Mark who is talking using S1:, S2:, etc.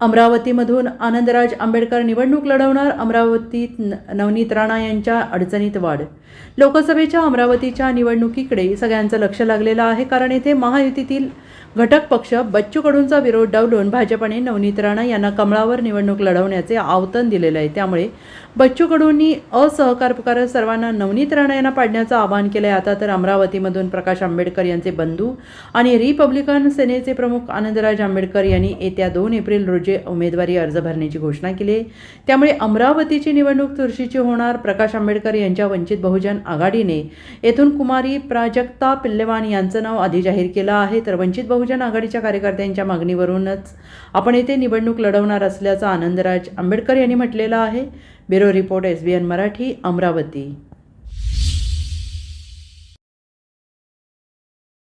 S1: अमरावतीमधून आनंदराज आंबेडकर निवडणूक लढवणार अमरावतीत न- नवनीत राणा यांच्या अडचणीत वाढ. लोकसभेच्या अमरावतीच्या निवडणुकीकडे सगळ्यांचं लक्ष लागलेलं आहे कारण येथे महायुतीतील घटक पक्ष बच्चू कडूंचा विरोध डावलून भाजपने नवनीत राणा यांना कमळावर निवडणूक लढवण्याचे आवतन दिलेलं आहे. त्यामुळे बच्चू कडूंनी असहकार पुकारत सर्वांना नवनीत राणा यांना पाडण्याचं आवाहन केलं आहे आता तर अमरावतीमधून प्रकाश आंबेडकर यांचे बंधू आणि रिपब्लिकन सेनेचे प्रमुख आनंदराज आंबेडकर यांनी येत्या दोन एप्रिल रोजी उमेदवारी अर्ज भरण्याची घोषणा केली आहे. त्यामुळे अमरावतीची निवडणूक चुरशीची होणार प्रकाश आंबेडकर यांच्या वंचित बहुजन आघाडीने. येथून कुमारी प्राजक्ता पिल्लेवान यांचं नाव आधी जाहीर केलं आहे. तर वंचित वंचित बहुजन आघाडीच्या कार्यकर्त्यांच्या मागणीवरूनच आपण येथे निवडणूक लढवणार असल्याचं आनंदराज आंबेडकर यांनी म्हटलेलं आहे. Bureau report S B N Marathi Amravati.